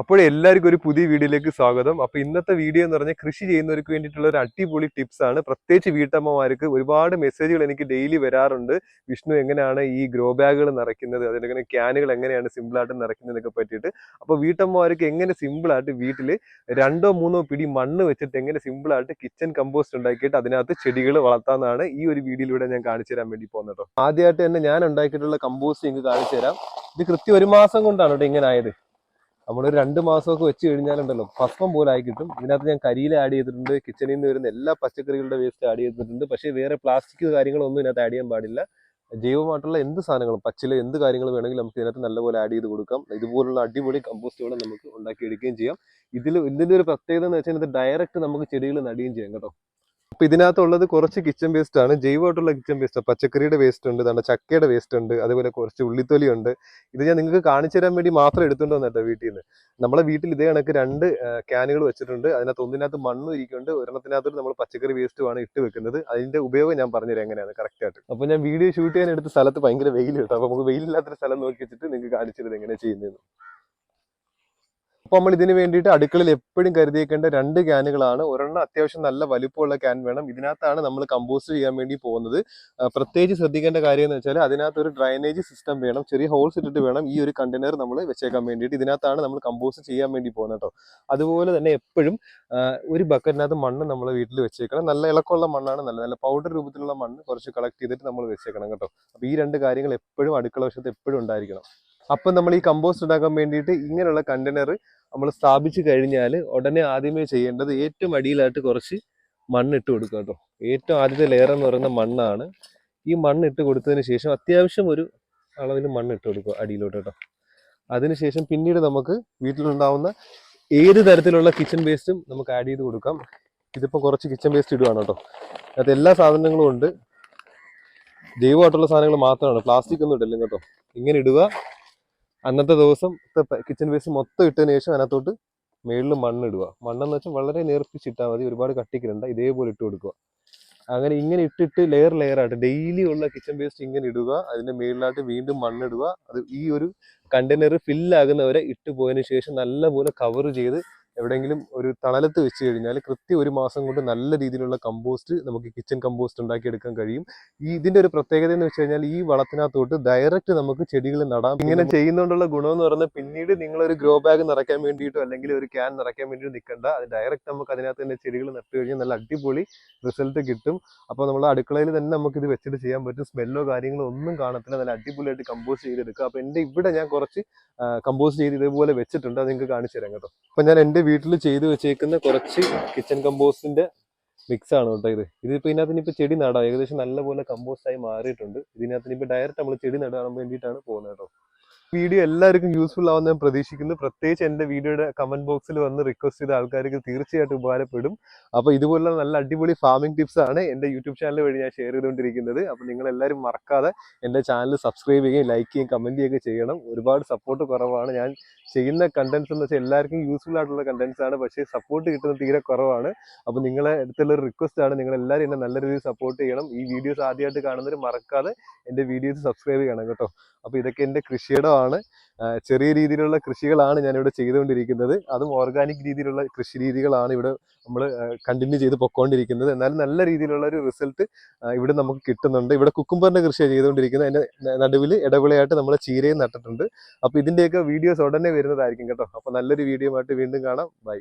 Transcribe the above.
അപ്പോൾ എല്ലാവർക്കും ഒരു പുതിയ വീഡിയോയിലേക്ക് സ്വാഗതം. അപ്പൊ ഇന്നത്തെ വീഡിയോ എന്ന് പറഞ്ഞാൽ കൃഷി ചെയ്യുന്നവർക്ക് വേണ്ടിയിട്ടുള്ള ഒരു അടിപൊളി ടിപ്സ് ആണ്. പ്രത്യേകിച്ച് വീട്ടമ്മമാർക്ക് ഒരുപാട് മെസ്സേജുകൾ എനിക്ക് ഡെയിലി വരാറുണ്ട്. വിഷ്ണു എങ്ങനെയാണ് ഈ ഗ്രോ ബാഗുകൾ നിറയ്ക്കുന്നത് അതിനെങ്ങനെ ക്യാനുകൾ എങ്ങനെയാണ് സിമ്പിൾ ആയിട്ട് നിറയ്ക്കുന്നതൊക്കെ പറ്റിയിട്ട്. അപ്പോൾ വീട്ടമ്മമാർക്ക് എങ്ങനെ സിമ്പിൾ ആയിട്ട് വീട്ടിൽ രണ്ടോ മൂന്നോ പിടി മണ്ണ് വെച്ചിട്ട് എങ്ങനെ സിമ്പിൾ ആയിട്ട് കിച്ചൺ കമ്പോസ്റ്റ് ഉണ്ടാക്കിയിട്ട് അതിനകത്ത് ചെടികൾ വളർത്താമെന്നാണ് ഈ ഒരു വീഡിയോയിലൂടെ ഞാൻ കാണിച്ചു തരാൻ വേണ്ടി പോകുന്നത് ആദ്യമായിട്ട് തന്നെ ഞാൻ ഉണ്ടാക്കിയിട്ടുള്ള കമ്പോസ്റ്റ് നിങ്ങൾക്ക് കാണിച്ചു തരാം. ഇത് കൃത്യം ഒരു മാസം കൊണ്ടാണ് കേട്ടോ ഇങ്ങനെ ആയത്. നമ്മളൊരു രണ്ട് മാസമൊക്കെ വെച്ച് കഴിഞ്ഞാലുണ്ടല്ലോ ഭസ്മം പോലെ ആയി കിട്ടും. ഇതിനകത്ത് ഞാൻ കരിയിൽ ആഡ് ചെയ്തിട്ടുണ്ട് കിച്ചണിൽ നിന്ന് വരുന്ന എല്ലാ പച്ചക്കറികളുടെ വേസ്റ്റ് ആഡ് ചെയ്തിട്ടുണ്ട്. പക്ഷേ വേറെ പ്ലാസ്റ്റിക് കാര്യങ്ങളൊന്നും ഇതിനകത്ത് ആഡ് ചെയ്യാൻ പാടില്ല. ജൈവമായിട്ടുള്ള എന്ത് സാധനങ്ങളും പച്ചില എന്ത് കാര്യങ്ങൾ വേണമെങ്കിലും നമുക്ക് ഇതിനകത്ത് നല്ലപോലെ ആഡ് ചെയ്ത് കൊടുക്കാം. ഇതുപോലുള്ള അടിപൊളി കമ്പോസ്റ്റുകളും നമുക്ക് ഉണ്ടാക്കിയെടുക്കുകയും ചെയ്യാം. ഇതിൽ ഇതിന്റെ ഒരു പ്രത്യേകത എന്ന് വെച്ചാൽ ഇത് ഡയറക്റ്റ് നമുക്ക് ചെടികൾ നടുകയും ചെയ്യാം കേട്ടോ. അപ്പൊ ഇതിനകത്തുള്ളത് കുറച്ച് കിച്ചൺ വേസ്റ്റ് ആണ്. ജൈവമായിട്ടുള്ള കിച്ചൺ വേസ്റ്റ് പച്ചക്കറിയുടെ വേസ്റ്റ് ഉണ്ട് നമ്മുടെ ചക്കയുടെ വേസ്റ്റ് ഉണ്ട് അതുപോലെ കുറച്ച് ഉള്ളിത്തൊലി ഉണ്ട്. ഇത് ഞാൻ നിങ്ങൾക്ക് കാണിച്ചു തരാൻ വേണ്ടി മാത്രം എടുത്തുകൊണ്ട് വന്നിട്ടോ വീട്ടിൽ നിന്ന് നമ്മളെ വീട്ടിൽ ഇതേ കണക്ക് രണ്ട് ക്യാനുകൾ വെച്ചിട്ടുണ്ട്. അതിനകത്ത് ഒന്നിനകത്ത് മണ്ണും ഇരിക്കുന്നുണ്ട്. ഒരെണ്ണത്തിനകത്ത് നമ്മൾ പച്ചക്കറി വേസ്റ്റുമാണ് ഇട്ട് വെക്കുന്നത്. അതിന്റെ ഉപയോഗം ഞാൻ പറഞ്ഞുതരാം എങ്ങനെയാണ് കറക്റ്റ് ആയിട്ട്. അപ്പൊ ഞാൻ വീഡിയോ ഷൂട്ട് ചെയ്യാൻ എടുത്ത സ്ഥലത്ത് ഭയങ്കര വെയിൽ കിട്ടും. അപ്പൊ നമുക്ക് വെയിലില്ലാത്തൊരു സ്ഥലം നോക്കി വെച്ചിട്ട് നിങ്ങൾക്ക് കാണിച്ചു തരുന്നത് എങ്ങനെ ചെയ്യുന്നത് അപ്പോൾ നമ്മൾ ഇതിന് വേണ്ടിയിട്ട് അടുക്കളയിൽ എപ്പോഴും കരുതിയേക്കേണ്ട രണ്ട് ക്യാനുകളാണ്. ഒരെണ്ണം അത്യാവശ്യം നല്ല വലിപ്പമുള്ള ക്യാൻ വേണം. ഇതിനകത്താണ് നമ്മൾ കമ്പോസ്റ്റ് ചെയ്യാൻ വേണ്ടി പോകുന്നത്. പ്രത്യേകിച്ച് ശ്രദ്ധിക്കേണ്ട കാര്യം എന്ന് വെച്ചാൽ അതിനകത്ത് ഒരു ഡ്രൈനേജ് സിസ്റ്റം വേണം. ചെറിയ ഹോൾസ് ഇട്ടിട്ട് വേണം ഈ ഒരു കണ്ടെയ്നർ നമ്മൾ വെച്ചേക്കാൻ വേണ്ടിയിട്ട്. ഇതിനകത്താണ് നമ്മൾ കമ്പോസ്റ്റ് ചെയ്യാൻ വേണ്ടി പോകുന്നത് കേട്ടോ. അതുപോലെ തന്നെ എപ്പോഴും ഒരു ബക്കറ്റിനകത്ത് മണ്ണ് നമ്മൾ വീട്ടിൽ വെച്ചേക്കണം. നല്ല ഇളക്കമുള്ള മണ്ണാണ് നല്ല നല്ല പൗഡർ രൂപത്തിലുള്ള മണ്ണ് കുറച്ച് കളക്ട് ചെയ്തിട്ട് നമ്മൾ വെച്ചേക്കണം കേട്ടോ. അപ്പോൾ ഈ രണ്ട് കാര്യങ്ങൾ എപ്പോഴും അടുക്കള വശത്ത് എപ്പോഴും ഉണ്ടായിരിക്കണം. അപ്പം നമ്മൾ ഈ കമ്പോസ്റ്റ് ഉണ്ടാക്കാൻ വേണ്ടിയിട്ട് ഇങ്ങനെയുള്ള കണ്ടെയ്നർ നമ്മൾ സ്ഥാപിച്ചു കഴിഞ്ഞാൽ ഉടനെ ആദ്യമേ ചെയ്യേണ്ടത് ഏറ്റവും അടിയിലായിട്ട് കുറച്ച് മണ്ണിട്ട് കൊടുക്കുക കേട്ടോ. ഏറ്റവും ആദ്യത്തെ ലെയർ എന്ന് പറയുന്ന മണ്ണാണ്. ഈ മണ്ണ് ഇട്ട് കൊടുത്തതിന് ശേഷം അത്യാവശ്യം ഒരു അളവിൽ മണ്ണ് ഇട്ട് കൊടുക്കുക അടിയിലോട്ട് കേട്ടോ. അതിനുശേഷം പിന്നീട് നമുക്ക് വീട്ടിലുണ്ടാവുന്ന ഏത് തരത്തിലുള്ള കിച്ചൺ വേസ്റ്റും നമുക്ക് ആഡ് ചെയ്ത് കൊടുക്കാം. ഇതിപ്പോൾ കുറച്ച് കിച്ചൺ വേസ്റ്റ് ഇടുവാണ് കേട്ടോ. അത് എല്ലാ സാധനങ്ങളും ഉണ്ട്. ജൈവമായിട്ടുള്ള സാധനങ്ങൾ മാത്രമാണ്. പ്ലാസ്റ്റിക് ഒന്നും ഇടില്ല കേട്ടോ. ഇങ്ങനെ ഇടുക അന്നത്തെ ദിവസം കിച്ചൺ വേസ്റ്റ് മൊത്തം ഇട്ടതിന് ശേഷം അതിനകത്തോട്ട് മേളിൽ മണ്ണ് ഇടുക മണ്ണെന്ന് വെച്ചാൽ വളരെ നേർപ്പിച്ചിട്ടാൽ മതി. ഒരുപാട് കട്ടിക്കിടണ്ട. ഇതേപോലെ ഇട്ട് കൊടുക്കുക. അങ്ങനെ ഇങ്ങനെ ഇട്ടിട്ട് ലെയർ ലെയർ ആയിട്ട് ഡെയിലി ഉള്ള കിച്ചൺ വേസ്റ്റ് ഇങ്ങനെ ഇടുക. അതിന്റെ മേളിലായിട്ട് വീണ്ടും മണ്ണിടുക. അത് ഈ ഒരു കണ്ടെയ്നർ ഫില്ലാകുന്നവരെ ഇട്ട് പോയതിനു ശേഷം നല്ലപോലെ കവർ ചെയ്ത് എവിടെയെങ്കിലും ഒരു തണലത്ത് വെച്ച് കഴിഞ്ഞാൽ കൃത്യം ഒരു മാസം കൊണ്ട് നല്ല രീതിയിലുള്ള കമ്പോസ്റ്റ് നമുക്ക് കിച്ചൺ കമ്പോസ്റ്റ് ഉണ്ടാക്കിയെടുക്കാൻ കഴിയും. ഈ ഇതിന്റെ ഒരു പ്രത്യേകത എന്ന് വെച്ച് കഴിഞ്ഞാൽ ഈ വളത്തിനകത്തോട്ട് ഡയറക്റ്റ് നമുക്ക് ചെടികൾ നടാം. ഇങ്ങനെ ചെയ്യുന്നതുകൊണ്ടുള്ള ഗുണം എന്ന് പറയുന്നത് പിന്നീട് നിങ്ങളൊരു ഗ്രോ ബാഗ് നിറയ്ക്കാൻ വേണ്ടിയിട്ടോ അല്ലെങ്കിൽ ഒരു ക്യാൻ നിറയ്ക്കാൻ വേണ്ടി നിൽക്കണ്ട അത് ഡയറക്റ്റ് നമുക്ക് അതിനകത്ത് തന്നെ ചെടികൾ നട്ടു കഴിഞ്ഞാൽ നല്ല അടിപൊളി റിസൾട്ട് കിട്ടും. അപ്പോൾ നമ്മൾ അടുക്കളയിൽ തന്നെ നമുക്ക് ഇത് വെച്ചിട്ട് ചെയ്യാൻ പറ്റും. സ്മെല്ലോ കാര്യങ്ങളോ ഒന്നും കാണത്തില്ല. നല്ല അടിപൊളിയായിട്ട് കമ്പോസ്റ്റ് ചെയ്തെടുക്കുക. അപ്പോൾ എന്റെ ഇവിടെ ഞാൻ കുറച്ച് കമ്പോസ്റ്റ് ചെയ്ത് ഇതേപോലെ വെച്ചിട്ടുണ്ട്. അത് നിങ്ങൾക്ക് കാണിച്ചു തരാം കേട്ടോ. അപ്പോൾ ഞാൻ എന്റെ വീട്ടിൽ ചെയ്തു വെച്ചേക്കുന്ന കുറച്ച് കിച്ചൺ കമ്പോസ്റ്റിന്റെ മിക്സ് ആണ് കേട്ടോ ഇത്. ഇതിപ്പോൾ ഇതിനകത്ത് ഇനിയിപ്പോൾ ചെടി നടാം. ഏകദേശം നല്ലപോലെ കമ്പോസ്റ്റ് ആയി മാറിയിട്ടുണ്ട്. ഇതിനകത്ത് ഇനിയിപ്പോൾ ഡയറക്റ്റ് നമ്മൾ ചെടി നടാൻ വേണ്ടിയിട്ടാണ് പോകുന്നത് കേട്ടോ. വീഡിയോ എല്ലാവർക്കും യൂസ്ഫുൾ ആവുമെന്ന് ഞാൻ പ്രതീക്ഷിക്കുന്നു. പ്രത്യേകിച്ച് എന്റെ വീഡിയോയുടെ കമന്റ് ബോക്സിൽ വന്ന് റിക്വസ്റ്റ് ചെയ്ത ആൾക്കാർക്ക് തീർച്ചയായിട്ടും ഉപകാരപ്പെടും. അപ്പോൾ ഇതുപോലുള്ള നല്ല അടിപൊളി ഫാമിംഗ് ടിപ്സ് ആണ് എന്റെ യൂട്യൂബ് ചാനൽ വഴി ഞാൻ ഷെയർ ചെയ്തുകൊണ്ടിരിക്കുന്നത്. അപ്പോൾ നിങ്ങൾ എല്ലാവരും മറക്കാതെ എന്റെ ചാനൽ സബ്സ്ക്രൈബ് ചെയ്യുകയും ലൈക്ക് ചെയ്യുകയും കമന്റ് ചെയ്യുകയൊക്കെ ചെയ്യണം. ഒരുപാട് സപ്പോർട്ട് കുറവാണ്. ഞാൻ ചെയ്യുന്ന കണ്ടൻസ് എന്ന് വെച്ചാൽ എല്ലാവർക്കും യൂസ്ഫുൾ ആയിട്ടുള്ള കണ്ടൻസ് ആണ്. പക്ഷേ സപ്പോർട്ട് കിട്ടുന്നത് തീരെ കുറവാണ്. അപ്പോൾ നിങ്ങളെ അടുത്തുള്ള ഒരു റിക്വസ്റ്റ് ആണ്. നിങ്ങൾ എല്ലാവരും എന്നെ നല്ല രീതിയിൽ സപ്പോർട്ട് ചെയ്യണം. ഈ വീഡിയോസ് ആദ്യമായിട്ട് കാണുന്നവർ മറക്കാതെ എന്റെ വീഡിയോസ് സബ്സ്ക്രൈബ് ചെയ്യണം കേട്ടോ. അപ്പോൾ ഇതൊക്കെ എന്റെ കൃഷിയിടമാണ് ആ, ചെറിയ രീതിയിലുള്ള കൃഷികളാണ് ഞാനിവിടെ ചെയ്തുകൊണ്ടിരിക്കുന്നത്. അതും ഓർഗാനിക് രീതിയിലുള്ള കൃഷി രീതികളാണ് ഇവിടെ നമ്മൾ കണ്ടിന്യൂ ചെയ്ത് പൊക്കോണ്ടിരിക്കുന്നത്. എന്നാലും നല്ല രീതിയിലുള്ള ഒരു റിസൾട്ട് ഇവിടെ നമുക്ക് കിട്ടുന്നുണ്ട്. ഇവിടെ കുക്കുംബറിന്റെ കൃഷിയാണ് ചെയ്തുകൊണ്ടിരിക്കുന്നത്. അതിന്റെ നടുവിൽ ഇടവിളയായിട്ട് നമ്മൾ ചീരയും നട്ടിട്ടുണ്ട്. അപ്പോൾ ഇതിന്റെയൊക്കെ വീഡിയോസ് ഉടനെ വരുന്നതായിരിക്കും കേട്ടോ. അപ്പോൾ നല്ലൊരു വീഡിയോ ആയിട്ട് വീണ്ടും കാണാം. ബൈ